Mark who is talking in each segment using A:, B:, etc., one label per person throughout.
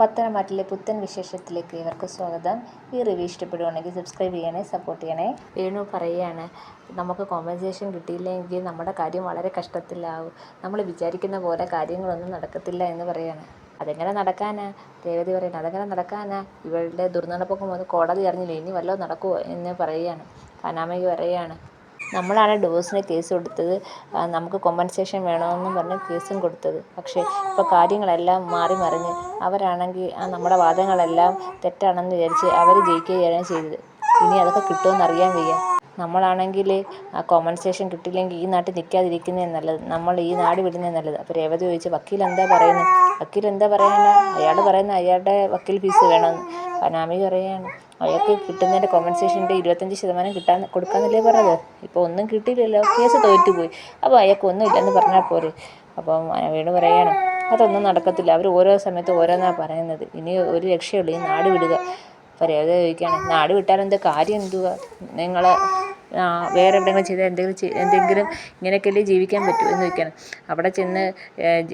A: പത്തനംതിട്ടയിലെ പുത്തൻ വിശേഷത്തിലേക്ക് ഇവർക്ക് സ്വാഗതം. ഈ റിവ്യൂ ഇഷ്ടപ്പെടുകയാണെങ്കിൽ സബ്സ്ക്രൈബ് ചെയ്യണേ സപ്പോർട്ട് ചെയ്യണേ. വേണു പറയുകയാണ് നമുക്ക് കോമ്പൻസേഷൻ കിട്ടിയില്ലെങ്കിൽ നമ്മുടെ കാര്യം വളരെ കഷ്ടത്തിലാവും. നമ്മൾ വിചാരിക്കുന്ന പോലെ കാര്യങ്ങളൊന്നും നടക്കത്തില്ല എന്ന് പറയുകയാണ്. അതെങ്ങനെ നടക്കാനാ? രേവതി പറയുന്നത് അതെങ്ങനെ നടക്കാനാ? ഇവളുടെ ദുർനടപ്പൊക്കെ വന്ന് കോടതി അറിഞ്ഞില്ല? ഇനി വല്ലതും നടക്കുമോ എന്ന് പറയുകയാണ്. കാനാമയ്ക്ക് പറയുകയാണ് നമ്മളാണ് ഡിവോഴ്സിന് കേസ് കൊടുത്തത്. നമുക്ക് കോമ്പൻസേഷൻ വേണമെന്നും പറഞ്ഞ് കേസും കൊടുത്തത്. പക്ഷേ ഇപ്പോൾ കാര്യങ്ങളെല്ലാം മാറി മറിഞ്ഞ്. അവരാണെങ്കിൽ നമ്മുടെ വാദങ്ങളെല്ലാം തെറ്റാണെന്ന് വിചാരിച്ച് അവർ ജയിക്കുകയാണ് ചെയ്തത്. ഇനി അതൊക്കെ കിട്ടുമെന്ന് അറിയാൻ വയ്യ. നമ്മളാണെങ്കിൽ ആ കോമ്പൻസേഷൻ കിട്ടിയില്ലെങ്കിൽ ഈ നാട്ടിൽ നിൽക്കാതിരിക്കുന്നതേ നല്ലത്. നമ്മൾ ഈ നാട് വിടുന്നതേ നല്ലത്. അപ്പോൾ രേവതി ചോദിച്ചു വക്കീൽ എന്താ പറയുന്നത് വക്കീൽ എന്താ പറയാനാ അയാൾ പറയുന്നത് അയാളുടെ വക്കീൽ ഫീസ് വേണമെന്ന് പനാമി പറയുകയാണ് അയാൾക്ക് കിട്ടുന്നതിന്റെ കോമ്പൻസേഷന്റെ ഇരുപത്തഞ്ച് ശതമാനം കിട്ടാൻ കൊടുക്കാമെന്നല്ലേ പറഞ്ഞത്? ഇപ്പോൾ ഒന്നും കിട്ടിയില്ലല്ലോ. കേസ് തോറ്റുപോയി. അപ്പോൾ അയാൾക്ക് ഒന്നും ഇല്ലെന്ന് പറഞ്ഞാൽ പോരെ. അപ്പം വീണ് പറയുകയാണ് അതൊന്നും നടക്കത്തില്ല. അവർ ഓരോ സമയത്ത് ഓരോന്നാണ് പറയുന്നത്. ഇനി ഒരു രക്ഷയുള്ളൂ. ഈ നാട് വിടുക. അപ്പോൾ രേവതി ചോദിക്കുകയാണ് നാട് വിട്ടാൽ വിട്ടാലെന്ത് കാര്യം എന്തുവാ? നിങ്ങൾ വേറെ എവിടെയെങ്കിലും ചെയ്താൽ എന്തെങ്കിലും എന്തെങ്കിലും ഇങ്ങനെയൊക്കെയല്ലേ ജീവിക്കാൻ പറ്റൂ എന്ന് ചോദിക്കുകയാണ്. അവിടെ ചെന്ന്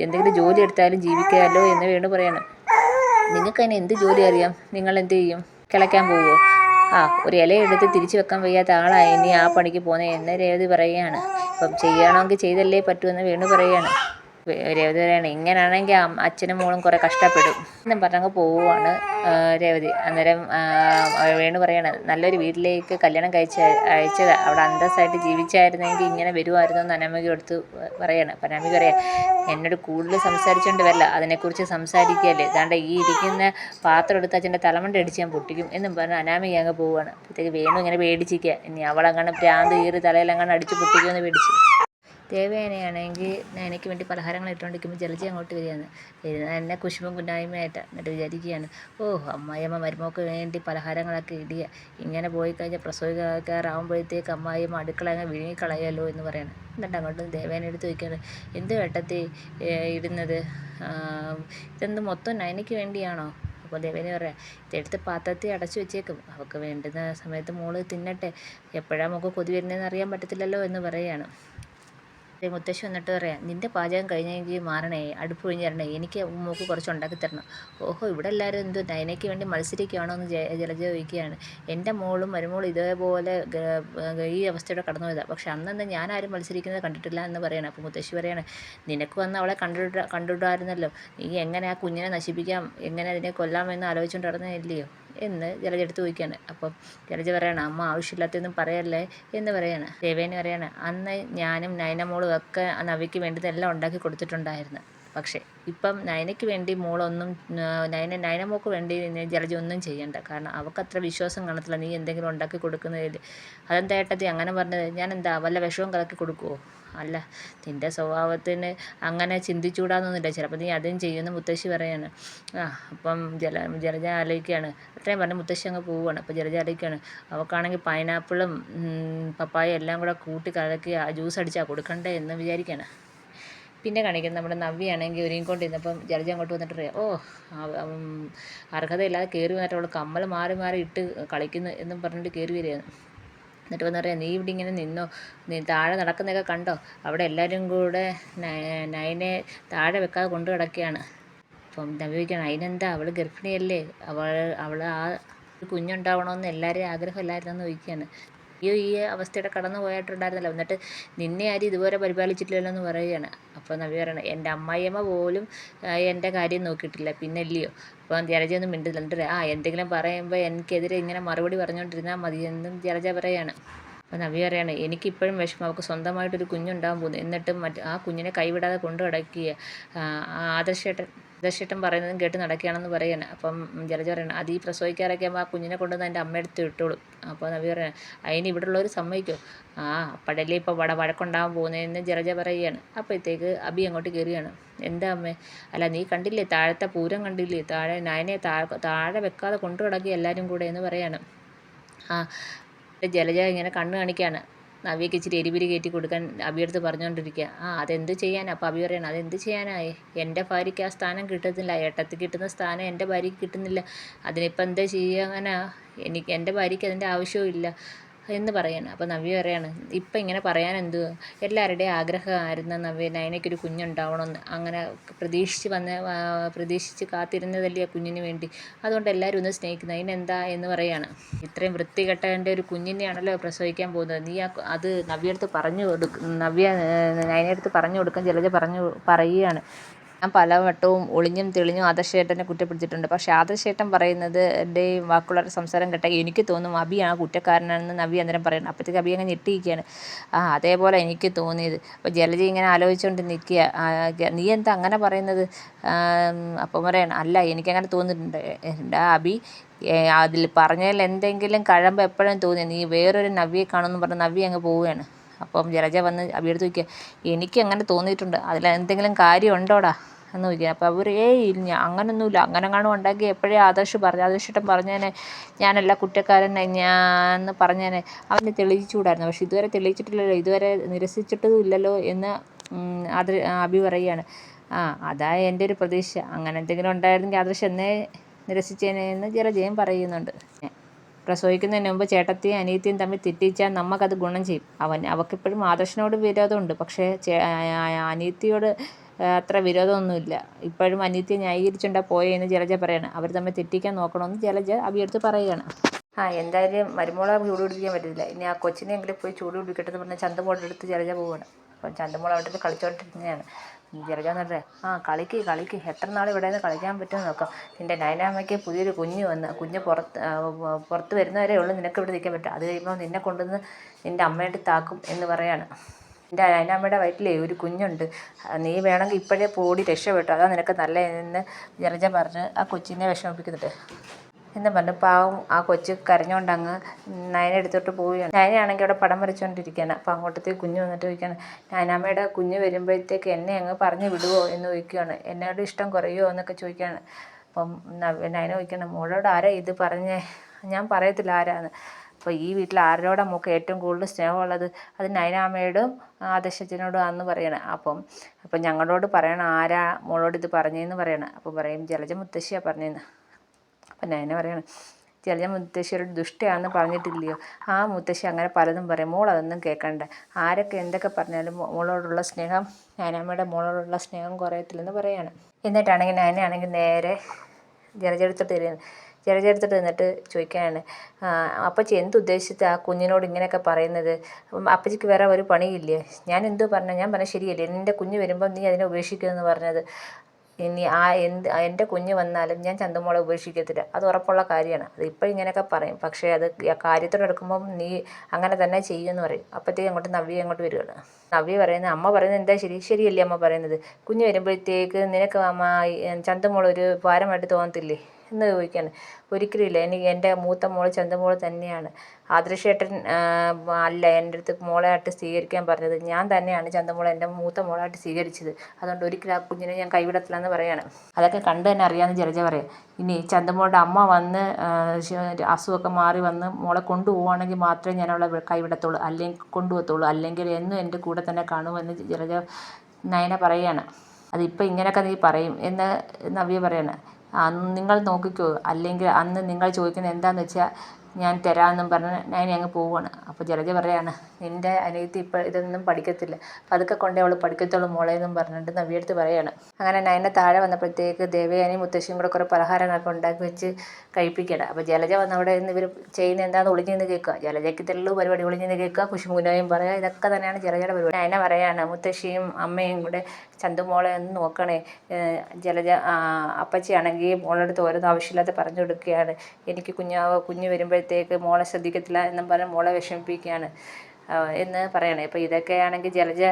A: എന്തെങ്കിലും ജോലി എടുത്താലും ജീവിക്കാമല്ലോ എന്ന് വീണ്ടും പറയാണ്. നിങ്ങൾക്ക് അതിന് എന്ത് ജോലി അറിയാം? നിങ്ങൾ എന്ത് ചെയ്യും? കിളയ്ക്കാൻ പോവുമോ ആ ഒരു ഇല എടുത്ത് തിരിച്ചു വെക്കാൻ വയ്യാത്ത ആളായി ഇനി ആ പണിക്ക് പോകുന്നത് എന്ന് രേവതി പറയുകയാണ്. ഇപ്പം ചെയ്യണമെങ്കിൽ ചെയ്തല്ലേ എന്ന് വേണു പറയുകയാണ് രേവതി പറയാണ് ഇങ്ങനെയാണെങ്കിൽ അച്ഛനും മോളും കുറേ കഷ്ടപ്പെടും എന്നും പറഞ്ഞങ്ങ് പോവുകയാണ് രേവതി. അന്നേരം വേണു പറയാണ് നല്ലൊരു വീട്ടിലേക്ക് കല്യാണം കഴിച്ച് അയച്ചത്. അവിടെ അന്തസ്സായിട്ട് ജീവിച്ചായിരുന്നെങ്കിൽ ഇങ്ങനെ വരുമായിരുന്നു എന്ന് അനാമിക എടുത്ത് പറയാണ്. അപ്പം അനാമിക പറയാം എന്നോട് കൂടുതൽ സംസാരിച്ചുകൊണ്ട് വരില്ല. അതിനെക്കുറിച്ച് സംസാരിക്കുകയല്ലേ ഇതാണ്ട് ഈ ഇരിക്കുന്ന പാത്രം എടുത്ത് അച്ഛന്റെ തലമണ്ട അടിച്ച് ഞാൻ പൊട്ടിക്കും എന്നും പറഞ്ഞ് അനാമിക അങ്ങ് പോവുകയാണ് അപ്പോഴത്തേക്ക് വേണു ഇങ്ങനെ പേടിച്ചിരിക്കുക ഇനി അവളങ്ങനെ പ്രാന്ത് കീറി തലയിലങ്ങനെ അടിച്ച് പൊട്ടിക്കുമെന്ന് പേടിച്ച്. ദേവേനയാണെങ്കിൽ എനിക്ക് വേണ്ടി പലഹാരങ്ങൾ ഇട്ടുകൊണ്ടിരിക്കുമ്പോൾ ജലജ അങ്ങോട്ട് വരികയാണ്. വരുന്നത് എന്നെ കുശുമ്പും കുന്നായ്മയായിട്ട് എന്നിട്ട് വിചാരിക്കുകയാണ്. ഓ അമ്മായിയമ്മ മരുമോക്ക് വേണ്ടി പലഹാരങ്ങളൊക്കെ ഇടിയ. ഇങ്ങനെ പോയി കഴിഞ്ഞാൽ പ്രസവിക്കാറാകുമ്പോഴത്തേക്ക് അമ്മായിയമ്മ അടുക്കള അങ്ങ് വിഴുങ്ങിക്കളയല്ലോ എന്ന് പറയണം. എന്നിട്ട് അങ്ങോട്ട് ദേവേന എടുത്ത് ചോദിക്കുകയാണ് എന്ത് വെട്ടത്തി ഇടുന്നത്? ഇതെന്ത് മൊത്തം നയനയ്ക്ക് വേണ്ടിയാണോ? അപ്പോൾ ദേവേനെ പറയാം ഇതെടുത്ത് പാത്രത്തിൽ അടച്ചു വെച്ചേക്കും. അവൾക്ക് വേണ്ടുന്ന സമയത്ത് മോൾ തിന്നട്ടെ. എപ്പോഴാണ് നമുക്ക് കൊതി വരുന്നതെന്ന് അറിയാൻ പറ്റത്തില്ലല്ലോ എന്ന് പറയുകയാണ് മുത്തശ്ശി വന്നിട്ട് പറയാം നിന്റെ പാചകം കഴിഞ്ഞെങ്കിൽ മാറണേ അടുപ്പ് കഴിഞ്ഞ് തരണേ എനിക്ക് മൂക്ക് കുറച്ച് ഉണ്ടാക്കി തരണം. ഓഹോ ഇവിടെ എല്ലാവരും എന്തോ നൈനയ്ക്ക് വേണ്ടി മത്സരിക്കുകയാണോ എന്ന് ജലജ ചോദിക്കുകയാണ്. എന്റെ മോളും മരുമോളും ഇതേപോലെ ഈ അവസ്ഥയുടെ കടന്നു പോയതാണ് പക്ഷെ അന്നന്ന് ഞാൻ ആരും മത്സരിക്കുന്നത് കണ്ടിട്ടില്ല എന്ന് പറയണം. അപ്പോൾ മുത്തശ്ശി പറയാണ് നിനക്ക് വന്ന് അവളെ കണ്ടിട്ട് കണ്ടിട്ടായിരുന്നല്ലോ നീ എങ്ങനെ ആ കുഞ്ഞിനെ നശിപ്പിക്കാം എങ്ങനെ അതിനെ കൊല്ലാമെന്ന് ആലോചിച്ചുകൊണ്ട് നടന്നില്ലയോ എന്ന് ജലജ എടുത്ത് ചോദിക്കുകയാണ്. അപ്പം ജലജ പറയാണ് അമ്മ ആവശ്യമില്ലാത്തതൊന്നും പറയല്ലേ? എന്ന് പറയാണ്. ദേവേനി പറയാണ് അന്ന് ഞാനും നയനമോളും ഒക്കെ നവിക്ക് വേണ്ടതെല്ലാം ഉണ്ടാക്കി കൊടുത്തിട്ടുണ്ടായിരുന്നു. പക്ഷേ ഇപ്പം നയനയ്ക്ക് വേണ്ടി മോളൊന്നും നയന നയനമോൾക്ക് വേണ്ടി ജലജ ഒന്നും ചെയ്യണ്ട. കാരണം അവൾക്ക് അത്ര വിശ്വാസം കാണത്തില്ല. നീ എന്തെങ്കിലും ഉണ്ടാക്കി കൊടുക്കുന്നതിൽ അതെന്താ ഏട്ടത്തി അങ്ങനെ പറഞ്ഞത്? ഞാൻ എന്താ വല്ല വിഷവും കലക്കി കൊടുക്കുമോ അല്ല നിന്റെ സ്വഭാവത്തിന് അങ്ങനെ ചിന്തിച്ചുകൂടാന്നൊന്നുമില്ല ചിലപ്പോൾ നീ അതും ചെയ്യുമെന്ന് മുത്തശ്ശി പറയാണ്. ആ അപ്പം ജല ജലജ ആലോചിക്കുകയാണ്. അത്രയും പറഞ്ഞ മുത്തശ്ശി അങ്ങ് പോവുകയാണ്. അപ്പോൾ ജലജ ആലോചിക്കുകയാണ്. അവൾക്കാണെങ്കിൽ പൈനാപ്പിളും പപ്പായ എല്ലാം കൂടെ കൂട്ടി കലക്കി ജ്യൂസ് അടിച്ചാൽ കൊടുക്കണ്ടേ എന്ന് വിചാരിക്കുകയാണ്. പിന്നെ കാണിക്കുന്നത് നമ്മുടെ നവ്യാണെങ്കിൽ ഒരുങ്ങിക്കൊണ്ടിരുന്നപ്പം ജലജ അങ്ങോട്ട് വന്നിട്ട് ഓ അർഹതയില്ലാതെ കയറി വന്നിട്ട് അവൾ കമ്മൽ മാറി മാറി ഇട്ട് കളിക്കുന്നു എന്നും പറഞ്ഞിട്ട് കയറി വരികയാണ്. എന്നിട്ട് വന്ന് പറയാം നീ ഇവിടെ ഇങ്ങനെ നിന്നോ? നീ താഴെ നടക്കുന്നതൊക്കെ കണ്ടോ? അവിടെ എല്ലാവരും കൂടെ നയനെ താഴെ വെക്കാതെ കൊണ്ടു കിടക്കുകയാണ് അപ്പം നവ്യയ്ക്കാണ് അതിനെന്താ? അവൾ ഗർഭിണിയല്ലേ? അവൾ അവൾ ആ കുഞ്ഞുണ്ടാവണമെന്ന് എല്ലാവരെയും ആഗ്രഹമില്ലായിരുന്നെന്ന് ചോദിക്കുകയാണ്. അയ്യോ ഈ അവസ്ഥയുടെ കടന്നു പോയിട്ടുണ്ടായിരുന്നല്ലോ എന്നിട്ട് നിന്നെ ആരും ഇതുപോലെ പരിപാലിച്ചിട്ടില്ലല്ലോ എന്ന് പറയുകയാണ്. അപ്പോൾ നവി പറയണം എന്റെ അമ്മായിയമ്മ പോലും എന്റെ കാര്യം നോക്കിയിട്ടില്ല. പിന്നെ അപ്പോൾ അപ്പം ഒന്നും മിണ്ടില്ല. ആ എന്തെങ്കിലും പറയുമ്പോൾ എനിക്കെതിരെ ഇങ്ങനെ മറുപടി പറഞ്ഞുകൊണ്ടിരുന്നാൽ മതി എന്നും ജലജ പറയാണ്. അപ്പോൾ നവി പറയാണ് എനിക്കിപ്പോഴും വിഷമം. അവൾക്ക് സ്വന്തമായിട്ടൊരു കുഞ്ഞുണ്ടാകാൻ പോകുന്നു. എന്നിട്ടും മറ്റ് ആ കുഞ്ഞിനെ കൈവിടാതെ കൊണ്ടു കിടക്കുക ആദർശേട്ടൻ ദശേട്ടൻ പറയുന്നതും കേട്ട് നടക്കുകയാണെന്ന് പറയാണ്. അപ്പം ജലജ പറയണം അത് ഈ പ്രസവിക്കാറൊക്കെ ആ കുഞ്ഞിനെ കൊണ്ടുവന്ന് എന്റെ അമ്മയെടുത്ത് ഇട്ടോളും. അപ്പോൾ നവി പറയണം അതിന് ഇവിടെ ഉള്ളവർ സമ്മതിക്കും. ആ അപ്പോഴല്ലേ ഇപ്പോൾ വട വഴക്കുണ്ടാകാൻ പോകുന്നതെന്ന് ജലജ പറയുകയാണ്. അപ്പോഴത്തേക്ക് അബി അങ്ങോട്ട് കയറുകയാണ്. എന്താ അമ്മേ? അല്ല നീ കണ്ടില്ലേ താഴത്തെ പൂരം കണ്ടില്ലേ? താഴെ നയനെ താഴെ താഴെ വെക്കാതെ കൊണ്ടു കിടക്കുക എല്ലാവരും കൂടെ എന്ന് പറയാണ്. ആ ജലജ ഇങ്ങനെ കണ്ണ് കാണിക്കുകയാണ്. നവ്യക്ക് ഇച്ചിരി എരിപിരി കയറ്റി കൊടുക്കാൻ അബിയടുത്ത് പറഞ്ഞുകൊണ്ടിരിക്കുക ആ അതെന്ത് ചെയ്യാനാ? അപ്പോൾ അബി പറയണം അതെന്ത് ചെയ്യാനായി? എന്റെ ഭാര്യയ്ക്ക് ആ സ്ഥാനം കിട്ടത്തില്ല ഏട്ടത്തിൽ കിട്ടുന്ന സ്ഥാനം എന്റെ ഭാര്യയ്ക്ക് കിട്ടുന്നില്ല. അതിനിപ്പോൾ എന്താ ചെയ്യാനാ? എനിക്ക് എന്റെ ഭാര്യയ്ക്ക് അതിന്റെ ആവശ്യവും ഇല്ല. എന്ന് പറയാണ്. അപ്പോൾ നവ്യ പറയാണ് ഇപ്പം ഇങ്ങനെ പറയാൻ എന്തുവാ എല്ലാവരുടെയും ആഗ്രഹമായിരുന്ന നവ്യ നയനയ്ക്കൊരു കുഞ്ഞുണ്ടാവണമെന്ന്. അങ്ങനെ പ്രതീക്ഷിച്ച് വന്ന പ്രതീക്ഷിച്ച് കാത്തിരുന്നതല്ലേ ആ കുഞ്ഞിന് വേണ്ടി. അതുകൊണ്ട് എല്ലാവരും ഒന്ന് സ്നേഹിക്കുന്നത് അതിനെന്താ എന്ന് പറയാണ്. ഇത്രയും വൃത്തികെട്ടവന്റെ ഒരു കുഞ്ഞിനെയാണല്ലോ പ്രസവിക്കാൻ പോകുന്നത്. നീ ആ അത് നവ്യടുത്ത് പറഞ്ഞു കൊടുക്കും നവ്യ നയനടുത്ത് പറഞ്ഞു കൊടുക്കാൻ ജലജ പറഞ്ഞു പറയുകയാണ്. ഞാൻ പലവട്ടവും ഒളിഞ്ഞും തെളിഞ്ഞും ആദർശേട്ടനെ കുറ്റപ്പെടുത്തിയിട്ടുണ്ട്. പക്ഷേ ആദർശേട്ടൻ പറയുന്നത് എന്റെ വാക്കുള്ള സംസാരം കേട്ടാൽ എനിക്ക് തോന്നും അബി ആ കുറ്റക്കാരനാണെന്ന് നവി അന്നേരം പറയണം അപ്പോഴത്തേക്ക് അബി അങ്ങനെ ഞെട്ടിയിരിക്കുകയാണ്. ആ അതേപോലെ എനിക്ക് തോന്നിയത്. അപ്പോൾ ജലജി ഇങ്ങനെ ആലോചിച്ചുകൊണ്ട് നിൽക്കുക. നീ എന്താ അങ്ങനെ പറയുന്നത്? അപ്പം പറയണം അല്ല എനിക്കങ്ങനെ തോന്നിയിട്ടുണ്ട്. എന്റെ അബി? അതിൽ പറഞ്ഞതിൽ എന്തെങ്കിലും കഴമ്പ് എപ്പോഴും തോന്നി നീ വേറൊരു നവ്യെ കാണുമെന്ന് പറഞ്ഞ് നവ്യ അങ്ങ് പോവുകയാണ്. അപ്പം ജലജ വന്ന് അബിയെടുത്ത് ചോദിക്കുക എനിക്ക് അങ്ങനെ തോന്നിയിട്ടുണ്ട്. അതിൽ എന്തെങ്കിലും കാര്യം ഉണ്ടോടാ? എന്ന് ചോദിക്കുക. അപ്പോൾ അവർ ഏയ് ഇല്ല അങ്ങനൊന്നുമില്ല. അങ്ങനെ കാണും ഉണ്ടാക്കി എപ്പോഴേ ആദർശ് പറഞ്ഞു ആദർശിട്ടൻ പറഞ്ഞേനെ. ഞാനല്ല കുറ്റക്കാരൻ ഞാൻ പറഞ്ഞേനെ. അവനെ തെളിയിച്ചുകൂടായിരുന്നു. പക്ഷെ ഇതുവരെ തെളിയിച്ചിട്ടില്ലല്ലോ. ഇതുവരെ നിരസിച്ചിട്ടതും ഇല്ലല്ലോ എന്ന് അത് അബി പറയുകയാണ്. ആ അതാ എന്റെ ഒരു പ്രതീക്ഷ. അങ്ങനെ എന്തെങ്കിലും ഉണ്ടായിരുന്നെങ്കിൽ ആദർശ് എന്നേ നിരസിച്ചേനെ എന്ന് ജലജയം പറയുന്നുണ്ട്. പ്രസവിക്കുന്നതിന് മുമ്പ് ചേട്ടത്തിയും അനിയത്തിയും തമ്മിൽ തെറ്റിച്ചാൽ നമുക്കത് ഗുണം ചെയ്യും. അവൻ അവൾക്കിപ്പോഴും ആദർശനോട് വിരോധമുണ്ട്. പക്ഷേ അനിയത്തിയോട് അത്ര വിരോധമൊന്നുമില്ല. ഇപ്പോഴും അനിയത്തിയെ ന്യായീകരിച്ചുകൊണ്ടാ പോയെന്ന് ജലജ പറയാണ്. അവർ തമ്മിൽ തെറ്റിക്കാൻ നോക്കണമെന്ന് ജലജ അവിയടുത്ത് പറയുകയാണ്. ആ എന്തായാലും മരുമോളെ ചൂട് പിടിപ്പിക്കാൻ പറ്റില്ല ഇനി ആ കൊച്ചിനെങ്കിലും പോയി ചൂട് പിടിക്കട്ടെ എന്ന് പറഞ്ഞാൽ ചന്തമോളെടുത്ത് ജലജ പോവുകയാണ് അപ്പം ചന്തമോൾ അവിടെ കളിച്ചോണ്ടിരുന്നതാണ് എന്ന് പറഞ്ഞേ ആ കളിക്ക് കളിക്ക്. എത്ര നാൾ ഇവിടെ നിന്ന് കളിക്കാൻ പറ്റുമെന്ന് നോക്കാം. നിന്റെ നയനാമ്മയ്ക്ക് പുതിയൊരു കുഞ്ഞ് വന്ന് കുഞ്ഞ് പുറത്ത് പുറത്ത് വരുന്നവരെ ഉള്ളൂ നിനക്ക് ഇവിടെ നിൽക്കാൻ പറ്റും അത് കഴിയുമ്പോൾ നിന്നെ കൊണ്ടുവന്ന് നിന്റെ അമ്മയുടെ താക്കും എന്ന് പറയാണ്. എന്റെ നയനാമ്മയുടെ വയറ്റിലേ ഒരു കുഞ്ഞുണ്ട്. നീ വേണമെങ്കിൽ ഇപ്പോഴേ പോടി രക്ഷപ്പെട്ടു. അതാ നിനക്ക് നല്ലതെന്ന് ജലജ പറഞ്ഞ് ആ കൊച്ചിനെ വിഷമിപ്പിക്കുന്നുണ്ട്. എന്ന് പറഞ്ഞു. പാവം ആ കൊച്ചു കരഞ്ഞോണ്ട് അങ്ങ് നയന എടുത്തോട്ട് പോവുകയാണ്. നയനയാണെങ്കിൽ അവിടെ പടം വരച്ചുകൊണ്ടിരിക്കുകയാണ് അപ്പോൾ അങ്ങോട്ടത്തേക്ക് കുഞ്ഞു വന്നിട്ട് ചോദിക്കുകയാണ് നയനാമ്മയുടെ കുഞ്ഞ് വരുമ്പോഴത്തേക്ക് എന്നെ അങ്ങ് പറഞ്ഞു വിടുവോ? എന്ന് ചോദിക്കുകയാണ്. എന്നോട് ഇഷ്ടം കുറയുമോ എന്നൊക്കെ ചോദിക്കുകയാണ്. അപ്പം നയന ചോദിക്കണം മോളോട് ആരാ ഇത് പറഞ്ഞേ? ഞാൻ പറയത്തില്ല ആരാന്ന്. അപ്പോൾ ഈ വീട്ടിൽ ആരോടാ മോക്ക് ഏറ്റവും കൂടുതൽ സ്നേഹമുള്ളത്? അത് നയനാമ്മയോടും ആദർശത്തിനോടും ആണെന്ന് പറയണം. അപ്പം അപ്പം ഞങ്ങളോട് പറയണം ആരാ മോളോട് ഇത് പറഞ്ഞതെന്ന് പറയണം? അപ്പോൾ പറയും ജലജ മുത്തശ്ശിയാണ് പറഞ്ഞതെന്ന് അപ്പം നയന പറയാണ് മുത്തശ്ശി ഒരു ദുഷ്ടയാണെന്ന് പറഞ്ഞിട്ടില്ലയോ? ആ മുത്തശ്ശി അങ്ങനെ പലതും പറയും. മോൾ അതൊന്നും കേൾക്കണ്ട. ആരൊക്കെ എന്തൊക്കെ പറഞ്ഞാലും മോളോടുള്ള സ്നേഹം നയനാമ്മയുടെ മോളോടുള്ള സ്നേഹം കുറയത്തില്ലെന്ന് പറയാണ്. എന്നിട്ടാണെങ്കിൽ നയനയാണെങ്കിൽ നേരെ ജലജെടുത്തിട്ട് തരുന്നത് ജലജെടുത്തിട്ട് നിന്നിട്ട് ചോദിക്കാനാണ് "ആ, അപ്പച്ചി എന്തുദ്ദേശിച്ച് ആ കുഞ്ഞിനോട് ഇങ്ങനെയൊക്കെ പറയുന്നത്? അപ്പം അപ്പച്ചിക്ക് വേറെ ഒരു പണിയില്ലേ? ഞാൻ എന്തോ പറഞ്ഞ ഞാൻ പറഞ്ഞ ശരിയല്ലേ? എന്റെ കുഞ്ഞ് വരുമ്പം നീ അതിനെ ഉപേക്ഷിക്കുമെന്ന് പറഞ്ഞത്. ഇനി ആ എന്ത് എന്റെ കുഞ്ഞ് വന്നാലും ഞാൻ ചന്തമോളെ ഉപേക്ഷിക്കത്തില്ല. അത് ഉറപ്പുള്ള കാര്യമാണ്. അത് ഇപ്പം ഇങ്ങനെയൊക്കെ പറയും. പക്ഷേ അത് കാര്യത്തോടെ കാര്യത്തോട് എടുക്കുമ്പം നീ അങ്ങനെ തന്നെ ചെയ്യുമെന്ന് പറയും. അപ്പോഴത്തേക്ക് അങ്ങോട്ട് നവ്യ അങ്ങോട്ട് വരികയാണ് നവ്യ പറയുന്നത് അമ്മ പറയുന്നത് എന്താ ശരി? ശരിയല്ലേ അമ്മ പറയുന്നത്? കുഞ്ഞ് വരുമ്പോഴത്തേക്ക് നിനക്ക് അമ്മ ചന്തമോൾ ഒരു ഭാരമായിട്ട് തോന്നത്തില്ലേ? എന്ന് ചോദിക്കുകയാണ്. ഒരിക്കലും ഇല്ല എനിക്ക് എന്റെ മൂത്ത മോൾ ചന്തമോൾ തന്നെയാണ്. ആദർശേട്ടൻ അല്ല എന്റെ അടുത്ത് മോളായിട്ട് സ്വീകരിക്കാൻ പറഞ്ഞത് ഞാൻ തന്നെയാണ് ചന്തമോളെ എന്റെ മൂത്ത മോളായിട്ട് സ്വീകരിച്ചത്. അതുകൊണ്ട് ഒരിക്കലും ആ കുഞ്ഞിനെ ഞാൻ കൈവിടത്തില്ലെന്ന് പറയാണ്. അതൊക്കെ കണ്ടു തന്നെ അറിയാമെന്ന് ജലജ പറയാം. ഇനി ചന്തമോളുടെ അമ്മ വന്ന് അസുഖമൊക്കെ മാറി വന്ന് മോളെ കൊണ്ടുപോവുകയാണെങ്കിൽ മാത്രമേ ഞാൻ അവളെ കൈവിടത്തുള്ളൂ. അല്ലെങ്കിൽ കൊണ്ടുപോകത്തുള്ളൂ. അല്ലെങ്കിൽ എന്നും എന്റെ കൂടെ തന്നെ കാണുമെന്ന് ജലജ നയന പറയുകയാണ് അതിപ്പോൾ ഇങ്ങനെയൊക്കെ നീ പറയും എന്ന് നവ്യ പറയാണ്. നിങ്ങൾ നോക്കിക്കോ. അല്ലെങ്കിൽ അന്ന് നിങ്ങൾ ചോദിക്കുന്നത് എന്താണെന്ന് വെച്ചാൽ ഞാൻ തരാമെന്നും പറഞ്ഞ് ഞാൻ അങ്ങ് പോവുകയാണ് അപ്പോൾ ജലജ പറയാണ് നിന്റെ അനിയത്തി ഇപ്പോൾ ഇതൊന്നും പഠിക്കത്തില്ല. പതുക്കെ കൊണ്ടേ അവൾ പഠിക്കത്തുള്ളൂ മോളെ എന്നും പറഞ്ഞിട്ട് നവിയെടുത്ത് പറയാണ്. അങ്ങനെ നയന താഴെ വന്നപ്പോഴത്തേക്ക് ദേവയാനി മുത്തശ്ശിയും കൂടെ കുറേ പലഹാരങ്ങളൊക്കെ ഉണ്ടാക്കി വെച്ച് കഴിപ്പിക്കണം അപ്പോൾ ജലജ വന്ന് അവിടെ നിന്ന് ഇവർ ചെയ്യുന്ന എന്താണെന്ന് ഒളിഞ്ഞു നിന്ന് കേൾക്കുക. ജലജയ്ക്ക് തെള്ളു പരിപാടി ഒളിഞ്ഞു നിന്ന് കേൾക്കുക. കുശുമുനായും പറയുക ഇതൊക്കെ തന്നെയാണ് ജലജയുടെ പരിപാടി. നയന പറയാണ് മുത്തശ്ശിയും അമ്മയും കൂടെ ചന്തുമോളെ ഒന്ന് നോക്കണേ. ജലജ അപ്പച്ചിയാണെങ്കിൽ മോളുടെ ഓരോന്നും ആവശ്യമില്ലാതെ പറഞ്ഞു കൊടുക്കുകയാണ്. എനിക്ക് കുഞ്ഞാവ് കുഞ്ഞ് വരുമ്പോഴത്തേക്ക് മോളെ ശ്രദ്ധിക്കത്തില്ല എന്നും പറഞ്ഞ് മോളെ വിഷമിപ്പിക്കുകയാണ്. എന്ന് പറയണേ. അപ്പോൾ ഇതൊക്കെയാണെങ്കിൽ ജലജ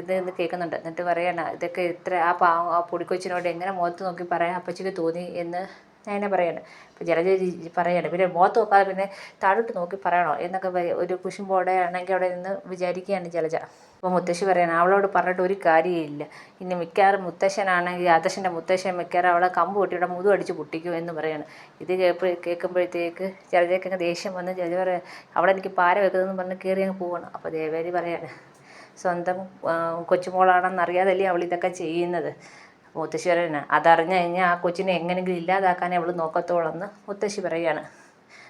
A: ഇത് ഇത് കേൾക്കുന്നുണ്ട്. എന്നിട്ട് പറയണ ഇതൊക്കെ ഇത്ര ആ പാവം ആ പൊടിക്കൊച്ചിനോട് എങ്ങനെ മുഖത്ത് നോക്കി പറയാൻ അപ്പച്ചിക്ക് തോന്നി എന്ന് ഞാൻ പറയാണ് അപ്പോൾ ജലജ ജി- പറയാണ് പിന്നെ മുഖത്ത് നോക്കാതെ പിന്നെ താഴോട്ട് നോക്കി പറയണോ? എന്നൊക്കെ. ഒരു കുശുമ്പോടെ ആണെങ്കിൽ അവിടെ നിന്ന് വിചാരിക്കുകയാണ് ജലജ. അപ്പോൾ മുത്തശ്ശി പറയാണ് അവളോട് പറഞ്ഞിട്ട് ഒരു കാര്യമില്ല. ഇനി മിക്കവാറും മുത്തശ്ശനാണെങ്കിൽ അതശ്ശന്റെ മുത്തശ്ശൻ മിക്കവാറും അവളെ കമ്പ് പൊട്ടിയുടെ മുതു അടിച്ച് പൊട്ടിക്കും എന്ന് പറയാണ്. ഇത് കേൾപ്പ് കേൾക്കുമ്പോഴത്തേക്ക് ജലജയ്ക്ക് ദേഷ്യം വന്ന് ജലജ പറയാം അവളെനിക്ക് പാര വെക്കുന്നതെന്ന് പറഞ്ഞ് കയറി അങ്ങ് പോകണം അപ്പോൾ ദേവേരി പറയാണ് സ്വന്തം ആ, കൊച്ചുമോളാണെന്ന് അറിയാതല്ലേ അവൾ ഇതൊക്കെ ചെയ്യുന്നത്? മുത്തശ്ശി പറയണ അതറിഞ്ഞു കഴിഞ്ഞാൽ ആ കൊച്ചിനെ എങ്ങനെങ്കിലും ഇല്ലാതാക്കാൻ അവൾ നോക്കത്തോളെന്ന് മുത്തശ്ശി പറയുകയാണ്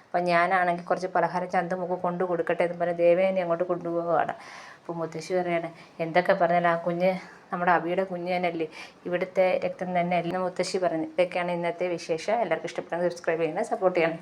A: അപ്പം ഞാനാണെങ്കിൽ കുറച്ച് പലഹാരം ചന്തമുക്ക് കൊണ്ട് കൊടുക്കട്ടെ എന്ന് പറഞ്ഞ് ദേവേനെ അങ്ങോട്ട് കൊണ്ടുപോവുകയാണ് അപ്പോൾ മുത്തശ്ശി പറയാണ് എന്തൊക്കെ പറഞ്ഞാൽ ആ കുഞ്ഞ് നമ്മുടെ അബിയുടെ കുഞ്ഞ് തന്നെയല്ലേ? ഇവിടുത്തെ രക്തം തന്നെ അല്ലേ മുത്തശ്ശി പറഞ്ഞു. ഇതൊക്കെയാണ് ഇന്നത്തെ വിശേഷം. എല്ലാവർക്കും ഇഷ്ടപ്പെടുന്നത് സബ്സ്ക്രൈബ് ചെയ്യണം സപ്പോർട്ട് ചെയ്യണേ.